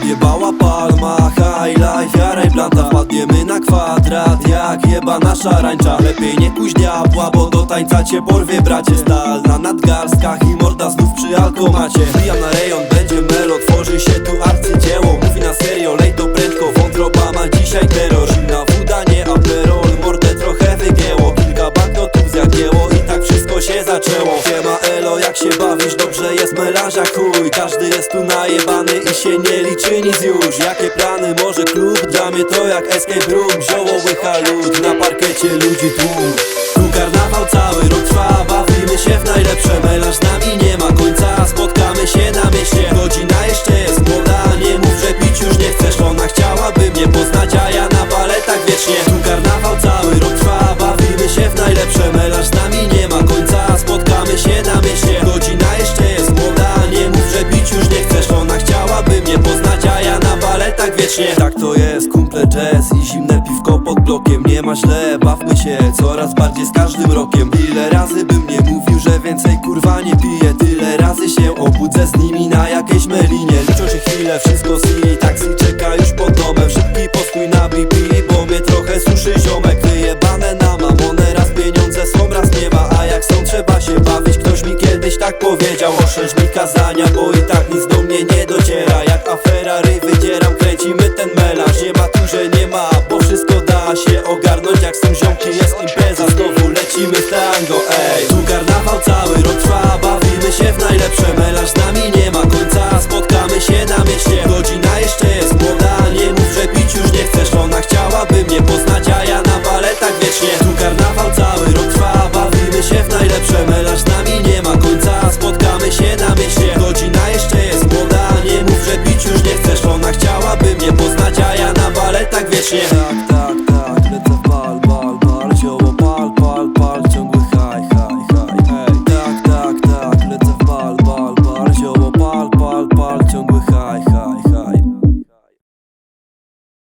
Odjebała palma, high life, jara i blanta. Wpadniemy na kwadrat, jak jeba nasza rańcza. Lepiej nie kuź diabła, bo do tańca cię porwie bracie. Stal na nadgarstkach i morda znów przy alkomacie. Elo, jak się bawisz, dobrze jest melanża chuj. Każdy jest tu najebany i się nie liczy nic już. Jakie plany, może klub, dla mnie to jak escape room. Ziołowy halut, na parkecie ludzi tłum Tu karnawał cały rok trwa, bawimy się w najlepsze. Melanż z nami nie ma końca, spotkamy się na mieście. Godzina jeszcze jest młoda, nie mów, że pić już nie chcesz. Ona chciałaby mnie poznać, a ja na baletach wiecznie jazz i zimne piwko pod blokiem. Nie ma źle, bawmy się coraz bardziej z każdym rokiem. Ile razy bym nie mówił, że więcej kurwa nie piję Tyle razy się obudzę z nimi na jakiejś melinie. Liczą się chwilę, wszystko si, taksi czeka już pod domem. Szybki postój na BP, bo mnie trochę suszy ziomek. Wyjebane na mamonę, raz pieniądze są, raz nie ma. A jak są, trzeba się bawić, ktoś mi kiedyś tak powiedział. Oszczędź mi kazania, bo i tak nic do mnie nie dociera. Jak afera ryj wydzieram, kręcimy ten melanż Nie ma że nie ma, bo wszystko da się ogarnąć Jak są ziomki, jest impreza, znowu lecimy w tango Ej, tu karnawał cały rok trwa, bawimy się w najlepsze. Melanż z nami nie ma końca, spotkamy się na mieście. Godzina jeszcze jest młoda, nie mów, że pić już nie chcesz. Ona chciałaby mnie poznać, a ja na baletach wiecznie. Tu karnawał cały rok trwa, bawimy się w najlepsze. Melanż wiecznie Tak,